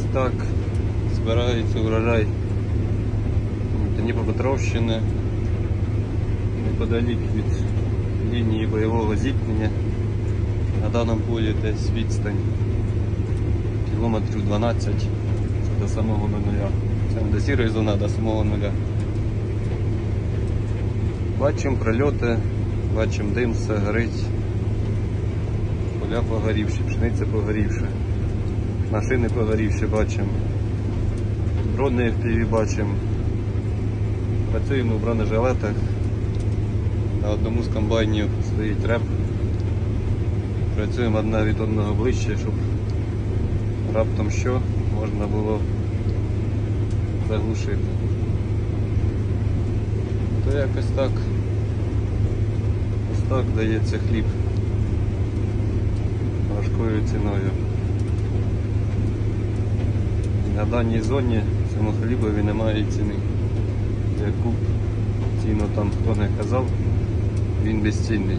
так збирається урожай Дніпропетровщини неподалік від лінії бойового зіткнення. На даному полі десь відстань кілометрів 12 це до самого нуля. Це не до сірої зони, а до самого нуля. Бачимо прильоти, бачимо дим, все горить. Поля погорівші, пшениця погорівша. Машини погорівші бачимо. Дрони FPV бачимо. Працюємо в бронежилетах. На одному з комбайнів стоїть реп. Працюємо одне від одного ближче, щоб раптом що можна було заглушити. То якось так. Ось так дається хліб важкою ціною. На даній зоні цьому хлібові немає ціни. Яку ціну там хто не казав, він безцінний.